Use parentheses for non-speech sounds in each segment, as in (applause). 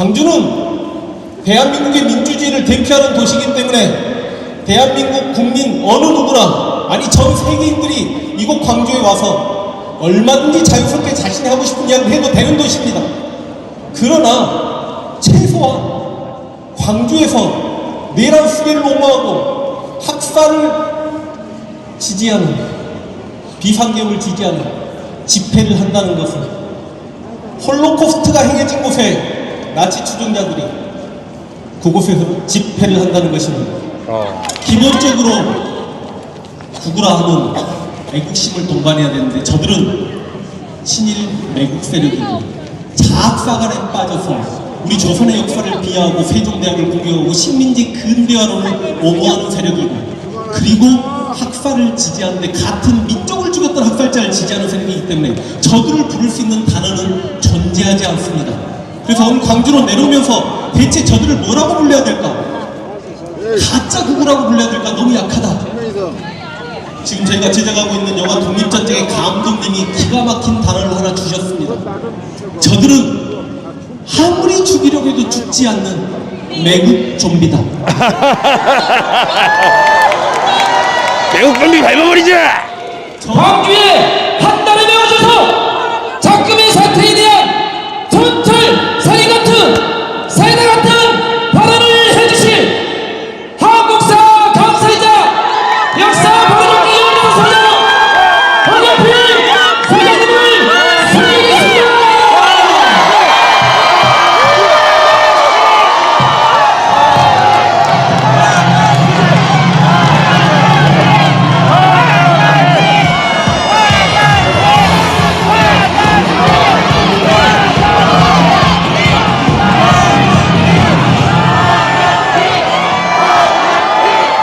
광주는 대한민국의 민주주의를 대표하는 도시이기 때문에 대한민국 국민 어느 누구나 아니 전 세계인들이 이곳 광주에 와서 얼마든지 자유스럽게 자신이 하고 싶은 이야기를 해도 되는 도시입니다. 그러나 최소한 광주에서 내란 수계를 옹호하고 학살을 지지하는 비상계엄을 지지하는 집회를 한다는 것은 홀로코스트가 행해진 곳에 나치 추종자들이 그곳에서 집회를 한다는 것입니다. 어. 기본적으로 하면 애국심을 동반해야 되는데 저들은 친일 매국 세력이고 자학사관에 빠져서 우리 조선의 역사를 비하하고 세종대왕을 공격하고 식민지 근대화론을 옹호하는 세력이고 그리고 학살을 지지하는데 같은 민족을 죽였던 학살자를 지지하는 세력이기 때문에 저들을 부를 수 있는 단어는 존재하지 않습니다. 그래서 오늘 광주로 내려오면서 대체 저들을 뭐라고 불러야 될까? 가짜 극우라고 불러야 될까? 너무 약하다. 지금 저희가 제작하고 있는 영화 독립전쟁의 감독님이 기가 막힌 단어를 하나 주셨습니다. 저들은 아무리 죽이려고 해도 죽지 않는 매국 좀비다. 매국 좀비 밟아버리자! 광주에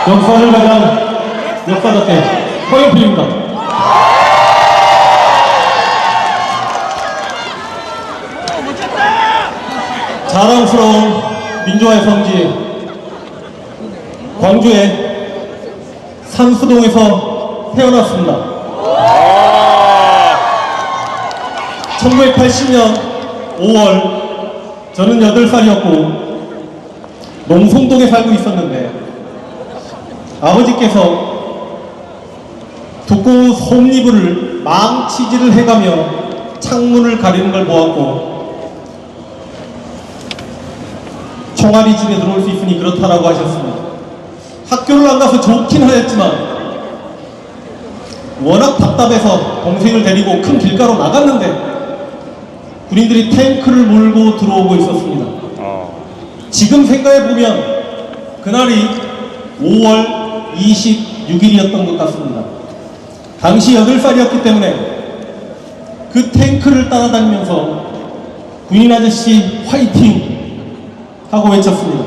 역사를 가장 역사답게 허영필입니다. 자랑스러운 민주화의 성지 광주의 산수동에서 태어났습니다. 1980년 5월 저는 8살이었고 농송동에 살고 있었는데 아버지께서 두꺼운 솜니부를 망치질을 해가며 창문을 가리는 걸 보았고 총알이 집에 들어올 수 있으니 그렇다라고 하셨습니다. 학교를 안 가서 좋긴 하였지만 워낙 답답해서 동생을 데리고 큰 길가로 나갔는데 군인들이 탱크를 몰고 들어오고 있었습니다. 어. 지금 생각해보면 그날이 5월 26일이었던 것 같습니다. 당시 8살이었기 때문에 그 탱크를 따라다니면서 군인 아저씨 화이팅! 하고 외쳤습니다.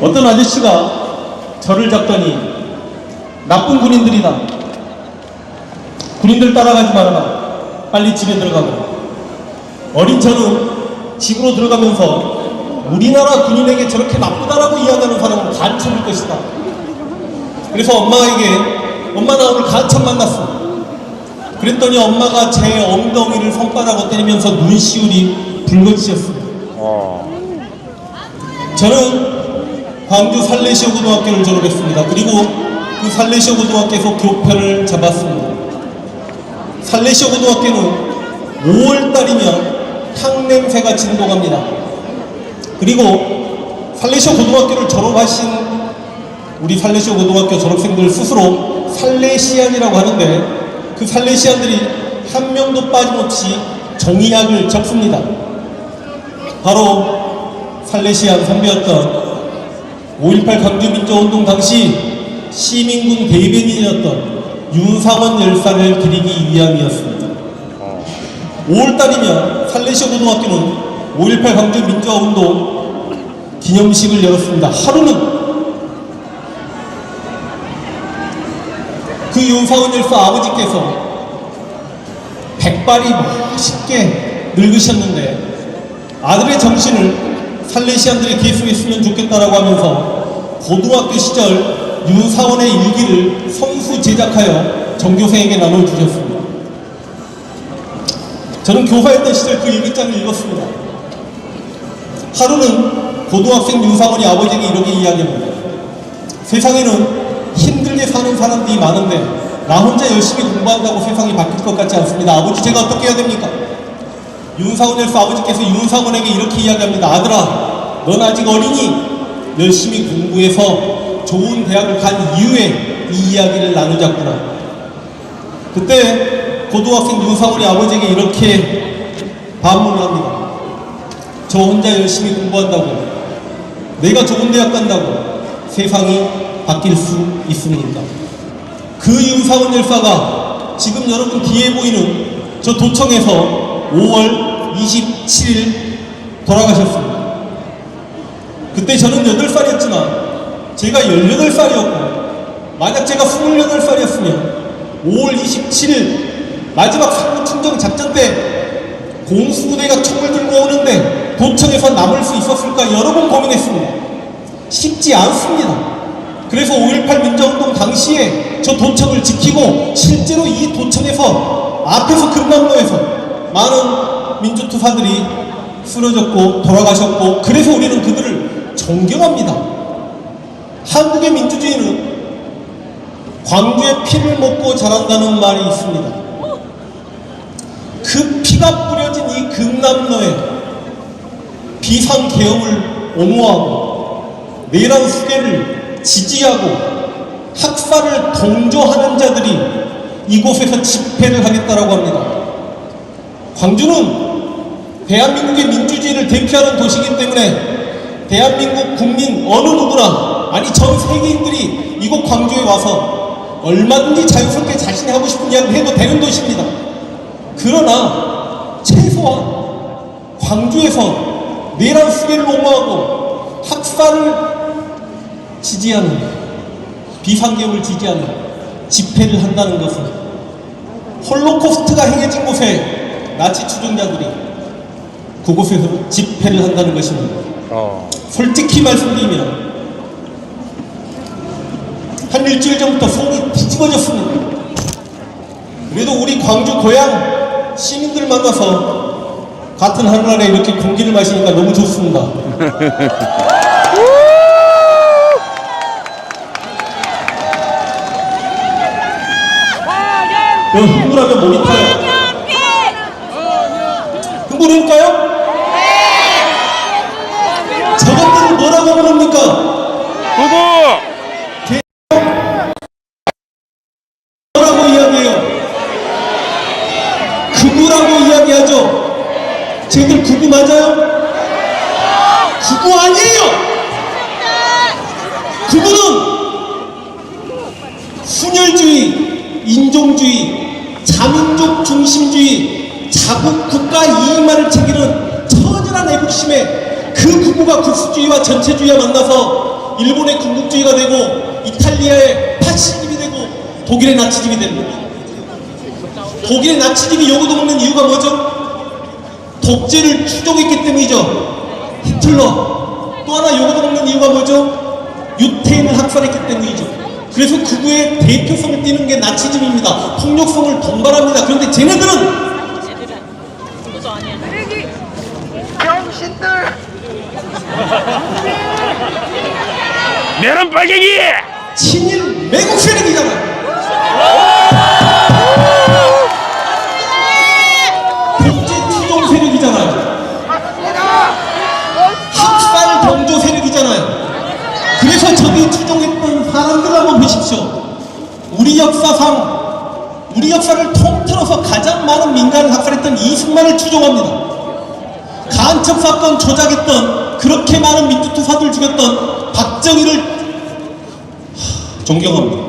어떤 아저씨가 저를 잡더니 나쁜 군인들이다. 군인들 따라가지 말아라. 빨리 집에 들어가라. 어린 저는 집으로 들어가면서 우리나라 군인에게 저렇게 나쁘다라고 이야기하는 사람은 간첩일 것이다. 그래서 엄마에게 엄마 나 오늘 간첩 만났어. 그랬더니 엄마가 제 엉덩이를 손바닥으로 때리면서 눈시울이 붉어지셨습니다. 어. 저는 광주 살레시오 고등학교를 졸업했습니다. 그리고 그 살레시오 고등학교에서 교편을 잡았습니다. 살레시오 고등학교는 5월달이면 향 냄새가 진동합니다. 그리고 살레시오 고등학교를 졸업하신 우리 살레시오 고등학교 졸업생들 스스로 살레시안이라고 하는데 그 살레시안들이 한 명도 빠짐없이 종이약을 적습니다. 바로 살레시안 선배였던 5.18 광주민주운동 당시 시민군 대변인이었던 윤상원 열사를 기리기 위함이었습니다. 5월달이면 살레시오 고등학교는 5.18 광주 민주화운동 기념식을 열었습니다. 하루는 그 윤상원 열사 아버지께서 백발이 멋있게 늙으셨는데 아들의 정신을 살레시안들의 계속에 쓰면 좋겠다라고 하면서 고등학교 시절 윤사원의 일기를 선수 제작하여 전교생에게 나눠주셨습니다. 저는 교사였던 시절 그 일기장을 읽었습니다. 하루는 고등학생 윤상원이 아버지에게 이렇게 이야기합니다. 세상에는 힘들게 사는 사람들이 많은데 나 혼자 열심히 공부한다고 세상이 바뀔 것 같지 않습니다. 아버지 제가 어떻게 해야 됩니까? 윤상원 열사 아버지께서 윤상원에게 이렇게 이야기합니다. 아들아, 넌 아직 어리니 열심히 공부해서 좋은 대학을 간 이후에 이 이야기를 나누자꾸나. 그때 고등학생 윤상원이 아버지에게 이렇게 반문을 합니다. 저 혼자 열심히 공부한다고 내가 좋은 대학 간다고 세상이 바뀔 수 있습니까? 그 윤상원 열사가 지금 여러분 뒤에 보이는 저 도청에서 5월 27일 돌아가셨습니다. 그때 저는 8살이었지만 제가 18살이었고 만약 제가 28살이었으면 5월 27일 마지막 상무 충정 작전 때 공수부대가 총을 들고 오는데 도청에서 남을 수 있었을까 여러 번 고민했습니다. 쉽지 않습니다. 그래서 5.18 민주운동 당시에 저 도청을 지키고 실제로 이 도청에서 앞에서 금남로에서 많은 민주투사들이 쓰러졌고 돌아가셨고 그래서 우리는 그들을 존경합니다. 한국의 민주주의는 광주의 피를 먹고 자란다는 말이 있습니다. 그 피가 뿌려진 이 금남로에 비상 계엄을 옹호하고 내란 수계를 지지하고 학살을 동조하는 자들이 이곳에서 집회를 하겠다라고 합니다. 광주는 대한민국의 민주주의를 대표하는 도시이기 때문에 대한민국 국민 어느 누구나 아니 전 세계인들이 이곳 광주에 와서 얼마든지 자유스럽게 자신이 하고 싶은 이야기를 해도 되는 도시입니다. 그러나 최소한 광주에서 내란 수계를 옹호하고 학살을 지지하는 비상계엄을 지지하는 집회를 한다는 것은 홀로코스트가 행해진 곳에 나치 추종자들이 그곳에서 집회를 한다는 것입니다. 어. 솔직히 말씀드리면 한 일주일 전부터 속이 뒤집어졌습니다. 그래도 우리 광주 고향 시민들 만나서 같은 하늘나라에 이렇게 공기를 마시니까 너무 좋습니다. 그 흥분하면 목이 타요. 흥분해볼까요? 전체주의와 만나서 일본의 군국주의가 되고 이탈리아의 파시즘이 되고 독일의 나치즘이 됩니다. 독일의 나치즘이 요구도 먹는 이유가 뭐죠? 독재를 추종했기 때문이죠. 히틀러 또 하나 요구도 먹는 이유가 뭐죠? 유태인을 학살했기 때문이죠. 그래서 극우의 대표성을 띠는 게 나치즘입니다. 폭력성을 동반합니다. 그런데 쟤네들은 내란 빨갱이! 친일 매국 세력이잖아요. 독재 추종 세력이잖아요. 학살 경조 세력이잖아요. 그래서 저기 추종했던 사람들 한번 보십시오. 우리 역사상 우리 역사를 통틀어서 가장 많은 민간을 학살했던 이승만을 추종합니다. 간첩 사건 조작했던 그렇게 많은 민주투사들 죽였던 박정희를 하, 존경합니다.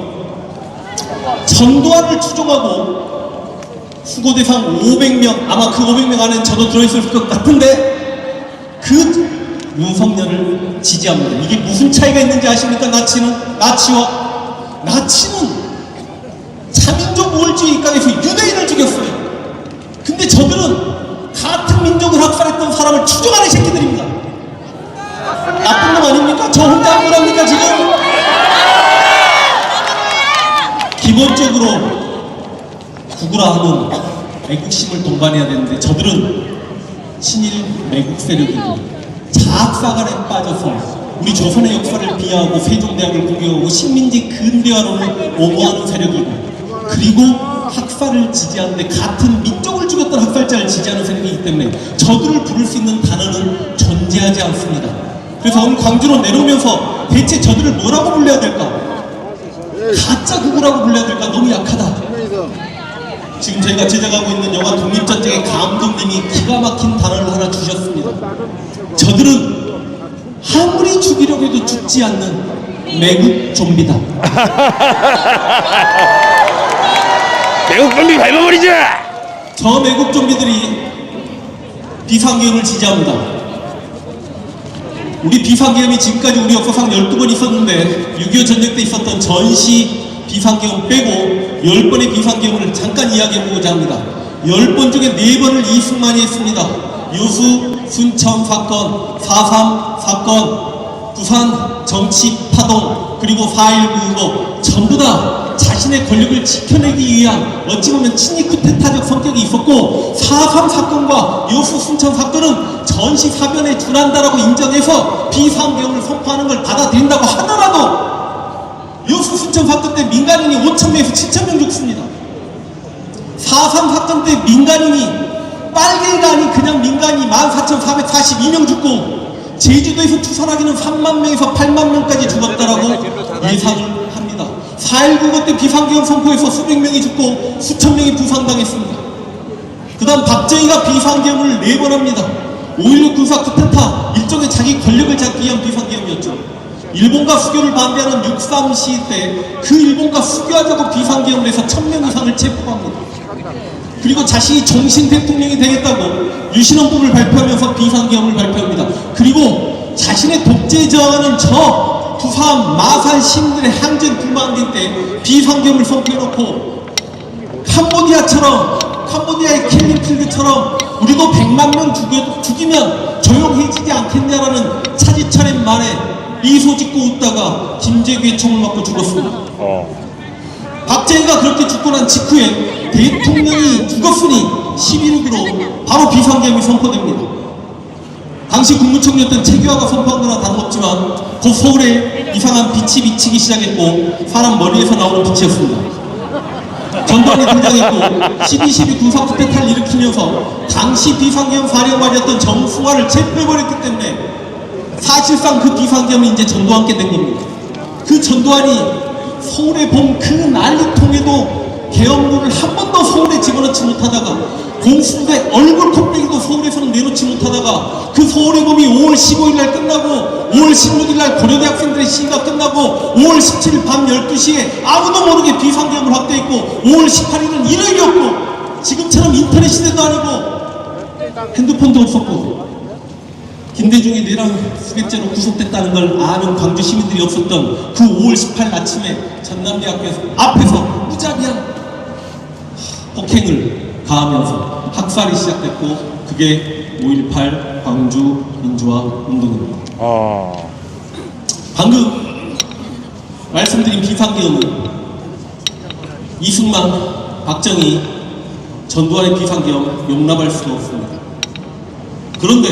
전두환을 추종하고 수고 대상 500명 아마 그 500명 안에 저도 들어있을 것 같은데 그 윤석열을 지지합니다. 이게 무슨 차이가 있는지 아십니까? 나치는 나치와 나치는 자민족 우월주의 입각에서 유대인을 죽였어요. 근데 저들은 같은 민족을 학살했던 사람을 추종하는 새끼들입니다. 나쁜 놈 아닙니까? 저 혼자 한 거랍니까 지금? 기본적으로 국우라 하면 애국심을 동반해야 되는데 저들은 친일 매국 세력이고 자학사관에 빠져서 우리 조선의 역사를 비하하고 세종대왕을 공격하고 식민지 근대화론을 옹호하는 세력이고 그리고 학살을 지지하는데 같은 민족을 죽였던 학살자를 지지하는 세력이기 때문에 저들을 부를 수 있는 단어는 존재하지 않습니다. 그래서 오늘 광주로 내려오면서 대체 저들을 뭐라고 불러야 될까? 가짜 극우라고 불러야 될까? 너무 약하다. 지금 저희가 제작하고 있는 영화 독립전쟁의 감독님이 기가 막힌 단어를 하나 주셨습니다. 저들은 아무리 죽이려고 해도 죽지 않는 매국 좀비다. (laughs) 매국 좀비 밟아버리자! 저 매국 좀비들이 비상계엄을 지지합니다. 우리 비상계엄이 지금까지 우리 역사상 12번 있었는데 6.25 전쟁 때 있었던 전시 비상계엄 빼고 10번의 비상계엄을 잠깐 이야기해보고자 합니다. 10번 중에 4번을 이승만이 했습니다. 요수, 순천 사건, 4.3 사건, 부산 정치 파동, 그리고 4.19 이거 전부 다 자신의 권력을 지켜내기 위한 어찌 보면 친위 쿠데타적 성격이 있었고 4.3 사건과 요수 순천 사건은 전시 사변에 준한다라고 인정해서 비상경을 선포하는 걸 받아들인다고 하더라도 요수 순천 사건 때 민간인이 5천 명에서 7천 명 죽습니다. 4.3 사건 때 민간인이 빨개가 아닌 그냥 민간이 14,442명 죽고 제주도에서 추산하기는 3만 명에서 8만 명까지 죽었다라고 예상을. 4.19 그때 비상계엄 선포에서 수백 명이 죽고 수천 명이 부상당했습니다. 그 다음 박정희가 비상계엄을 네 번 합니다. 5.16 군사 쿠데타 일종의 자기 권력을 잡기 위한 비상계엄이었죠. 일본과 수교를 반대하는 6.3 시위 때 그 일본과 수교하자고 비상계엄을 해서 천 명 이상을 체포합니다. 그리고 자신이 정신 대통령이 되겠다고 유신헌법을 발표하면서 비상계엄을 발표합니다. 그리고 자신의 독재에 저항하는 저 부산, 마산 시민들의 항전 불만진 때 비상계엄을 선포해놓고 캄보디아처럼 캄보디아의 킬링필드처럼 우리도 100만 명 죽여, 죽이면 조용해지지 않겠냐라는 차지차린 말에 미소 짓고 웃다가 김재규의 총을 맞고 죽었습니다. 어. 박정희가 그렇게 죽고 난 직후에 대통령이 죽었으니 11.6으로 바로 비상계엄이 선포됩니다. 당시 국무총리였던 최규하가 선포한 거나 다름없지만 곧 서울에 이상한 빛이 비치기 시작했고 사람 머리에서 나오는 빛이었습니다. 전두환이 등장했고 12.12 군사 쿠데타를 일으키면서 당시 비상계엄 사령관이었던 정승화를 체포해버렸기 때문에 사실상 그 비상계엄이 이제 전두환께 된 겁니다. 그 전두환이 서울에 본 그 난리통에도 계엄군을 한 번도 서울에 집어넣지 못하다가 공수대 얼굴 콧배기도 서울에서는 내놓지 못하다가 그 서울의 봄이 5월 15일 날 끝나고 5월 16일 날 고려대 학생들의 시위가 끝나고 5월 17일 밤 12시에 아무도 모르게 비상계엄을 확대했고 5월 18일은 일요일이었고 지금처럼 인터넷 시대도 아니고 핸드폰도 없었고 김대중이 내랑 수백제로 구속됐다는 걸 아는 광주 시민들이 없었던 그 5월 18일 아침에 전남대학교 앞에서 무자비한 폭행을 가하면서 학살이 시작됐고 그게 5.18 광주 민주화 운동입니다. 어. 방금 말씀드린 비상계엄은 이승만, 박정희, 전두환의 비상계엄 용납할 수가 없습니다. 그런데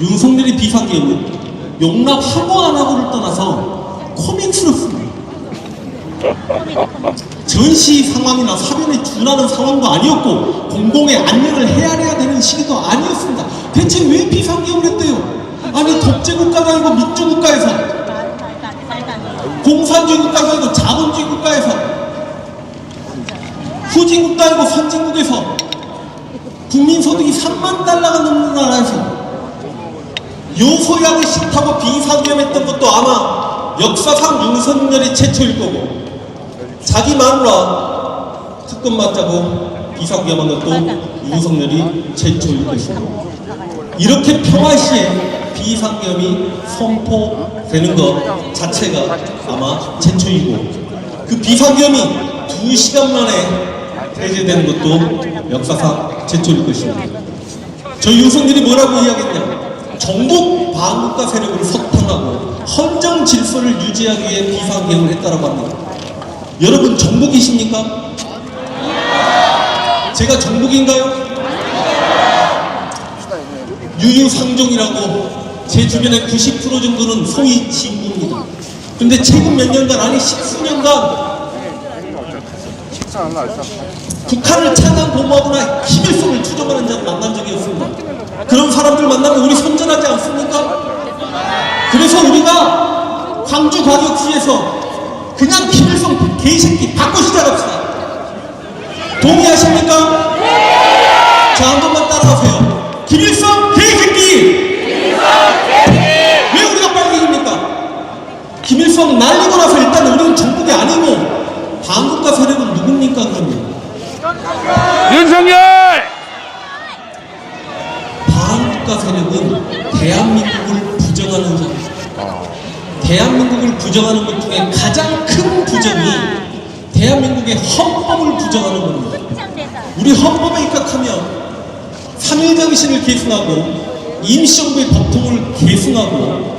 윤석열의 비상계엄은 용납하고 안 하고를 떠나서 코믹스럽습니다. (laughs) 전시 상황이나 사변에 준하는 상황도 아니었고 공공의 안녕을 헤아려야 되는 시기도 아니었습니다. 대체 왜 비상계엄을 했대요? 아니 독재국가가 아니고 민주국가에서 공산주의 국가가 아니고 자본주의 국가에서 후진국가 아니고 선진국에서 국민소득이 3만 달러가 넘는 나라에서 요소양이 싫다고 비상계엄했던 것도 아마 역사상 윤석열이 최초일 거고 자기 마누라 특검 맞자고 비상계엄한 것도 윤석열이 최초일 것입니다. 이렇게 평화시에 비상계엄이 선포되는 것 자체가 아마 최초이고 그 비상계엄이 두 시간 만에 해제되는 것도 역사상 최초일 것입니다. 저 윤석열이 뭐라고 이야기했냐? 정복 반국가 세력을 석탄하고 헌정 질서를 유지하기 위해 비상계엄을 했다라고 합니다. 여러분 정복이십니까? 제가 정복인가요? 유유상종이라고 제 주변의 90% 정도는 소위 친구입니다. 근데 최근 몇 년간 아니 십수년간 북한을 차단 보호하거나 김일성을 추종하는 자를 만난 적이 없습니다. 그런 사람들 만나면 우리 손절하지 않습니까? 그래서 우리가 광주 광역시에서 그냥 김일성 개새끼 받고 시작합시다. 동의하십니까? 자, 한 번만 따라하세요. 김일성 개새끼! 왜 우리가 빨갱입니까? 김일성 날리고 나서 일단 우리는 정국이 아니고 반국가 세력은 누굽니까 그러면? 윤석열! 반국가 세력은 대한민국을 부정하는 자. 대한민국을 부정하는 것 중에 가장 큰 부정이 대한민국의 헌법을 부정하는 겁니다. 우리 헌법에 입각하면 3일 정신을 계승하고 임시정부의 법통을 계승하고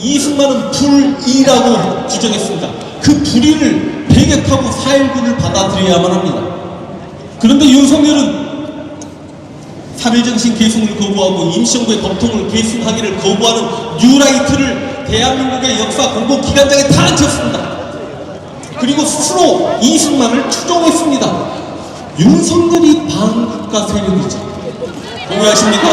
이승만은 불이라고 규정했습니다. 그 불의를 배격하고 4.19를 받아들여야만 합니다. 그런데 윤석열은 3.1정신 계승을 거부하고 임시정부의 법통을 계승하기를 거부하는 뉴라이트를 대한민국의 역사 공보 기관장에 다 앉혔습니다. 그리고 스스로 이승만을 추종했습니다. 윤석열이 반국가 세력이죠. 동의하십니까?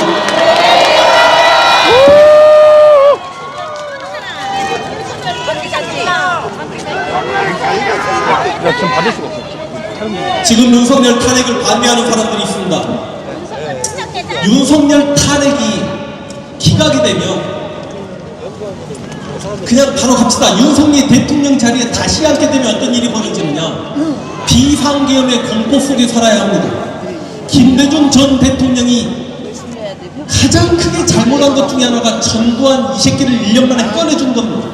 야, 지금. 지금 윤석열 탄핵을 반대하는 사람들이 있습니다. 윤석열 탄핵이 기각이 되면 그냥 바로 갑시다. 윤석열 대통령 자리에 다시 앉게 되면 어떤 일이 벌어지느냐? 비상계엄의 공포 속에 살아야 합니다. 김대중 전 대통령이 가장 크게 잘못한 것 중에 하나가 전두환 이 새끼를 1년 만에 꺼내준 겁니다.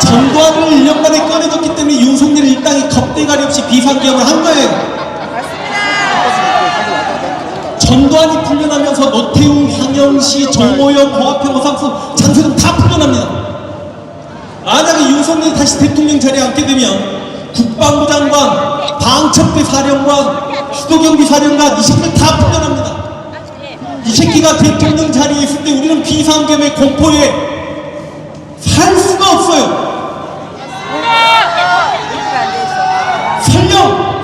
전두환을 1년 만에 꺼내줬기 때문에 윤석열 일당이 겁대가리 없이 비상계엄을 한 거예요. 전두환이 풀려나면서 노태우, 황영시, 정호영, 허화평, 오삼수, 장세동 다 풀려납니다. 만약에 윤석열이 다시 대통령 자리에 앉게 되면 국방부 장관, 방첩대 사령관, 수도경비 사령관 이 새끼들 다 풀려납니다. 이 새끼가 대통령 자리에 있을 때 우리는 비상계엄의 공포에 살 수가 없어요. 설령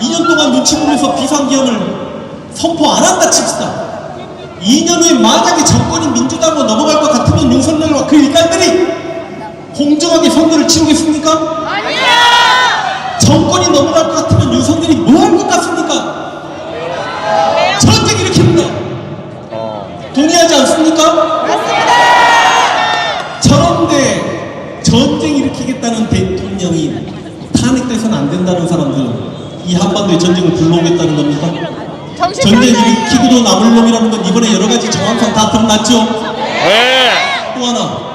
2년 동안 눈치 보면서 비상기업을 선포 안 한다 칩시다. 2년 후에 만약에 정권이 민주당으로 넘어갈 것 같으면 윤석열과 그 일당들이 공정하게 선거를 치르겠습니까? 정권이 넘어갈 것 같으면 윤석열이 뭐 할 것 같습니까? 전쟁 일으킵니다. 동의하지 않습니까? 저런데 전쟁 일으키겠다는 대통령이 탄핵돼서는 안 된다는 사람들은 이 한반도에 전쟁을 불러오겠다는 겁니까? 전쟁 일으키고도 남을 놈이라는 건 이번에 여러 가지 정황상 다 드러났죠? 네. 또 하나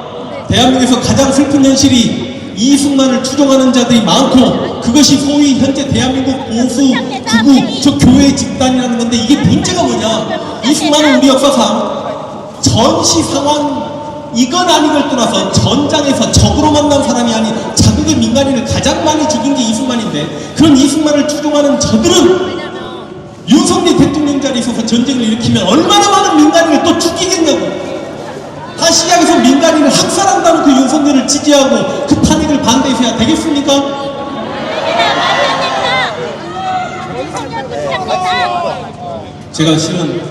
대한민국에서 가장 슬픈 현실이 이승만을 추종하는 자들이 많고 그것이 소위 현재 대한민국 보수 극우 저 교회 집단이라는 건데 이게 문제가 뭐냐? 이승만은 우리 역사상 전시 상황 이건 아니걸 떠나서 전장에서 적으로 만난 사람이 아닌 자국의 민간인을 가장 많이 죽인 게 이승만인데 그런 이승만을 추종하는 저들은 윤석열 대통령 자리에 있어서 전쟁을 일으키면 얼마나 많은 민간인을 또 죽이겠냐고. 한시장에서 민간인을 윤석열을 지지하고 그 탄핵을 반대해야 되겠습니까? 제가 실은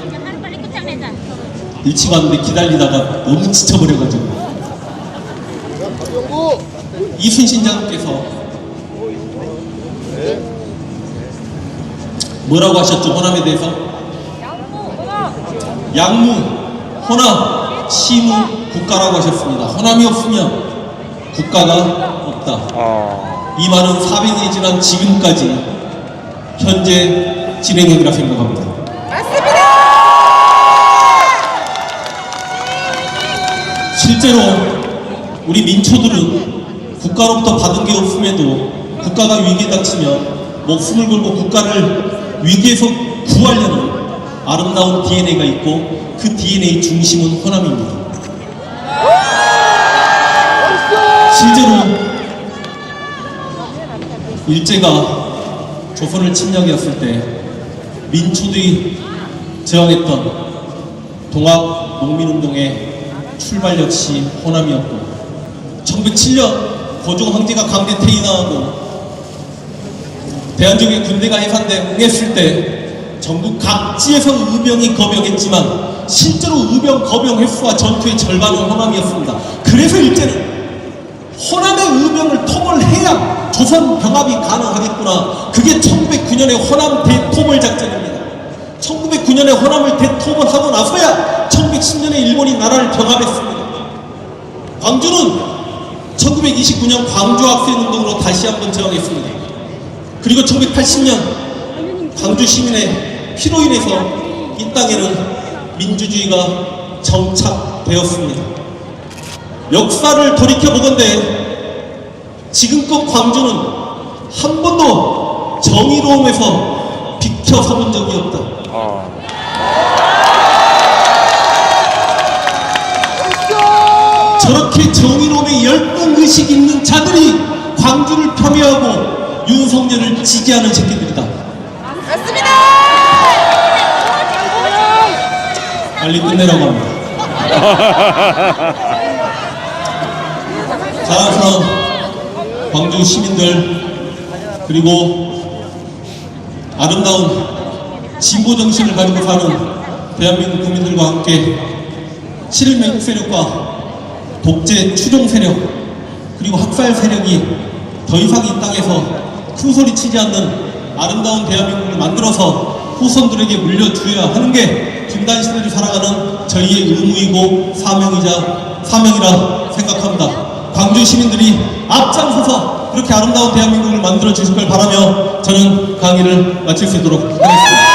일찍 왔는데 기다리다가 너무 지쳐버려가지고 이순신 장께서 뭐라고 하셨죠 호남에 대해서? 양무, 호남, 시무, 국가라고 하셨습니다. 호남이 없으면 국가가 없다. 어. 이 말은 400년이 지난 지금까지 현재 진행형이라 생각합니다. 실제로 우리 민초들은 국가로부터 받은 게 없음에도 국가가 위기에 닥치면 목숨을 걸고 국가를 위기에서 구하려는 아름다운 DNA가 있고 그 DNA 중심은 호남입니다. 실제로 일제가 조선을 침략했을 때 민초들이 저항했던 동학 농민운동의 출발 역시 호남이었고 1907년 고종 황제가 강제 퇴위당하고 대한민국의 군대가 해산돼 응했을 때 전국 각지에서 의병이 거병했지만 실제로 의병 거병 횟수와 전투의 절반은 호남이었습니다. 그래서 일제는 호남의 의병을 토벌해야 조선 병합이 가능하겠구나. 그게 1909년의 호남 대토벌 작전입니다. 1909년에 호남을 대토벌 하고 나서야 1910년에 일본이 나라를 병합했습니다. 광주는 1929년 광주 학생 운동으로 다시 한번 저항했습니다. 그리고 1980년 광주 시민의 피로 인해서 이 땅에는 민주주의가 정착되었습니다. 역사를 돌이켜보건대 지금껏 광주는 한 번도 정의로움에서 비켜서본 적이 없다. 아. 저렇게 정의로움에 열등 의식 있는 자들이 광주를 폄훼하고 윤석열을 지지하는 새끼들이다. 맞습니다. 빨리 끝내라고 합니다. (laughs) 자랑스러운 광주 시민들 그리고 아름다운 진보 정신을 가지고 사는 대한민국 국민들과 함께 실일맹 세력과 독재 추종 세력 그리고 학살 세력이 더 이상 이 땅에서 큰 소리 치지 않는 아름다운 대한민국을 만들어서 후손들에게 물려주어야 하는 게 김단 시대를 살아가는 저희의 의무이고 사명이자 사명이라 생각합니다. 광주 시민들이 앞장서서 그렇게 아름다운 대한민국을 만들어 주실 걸 바라며 저는 강의를 마칠 수 있도록 하겠습니다.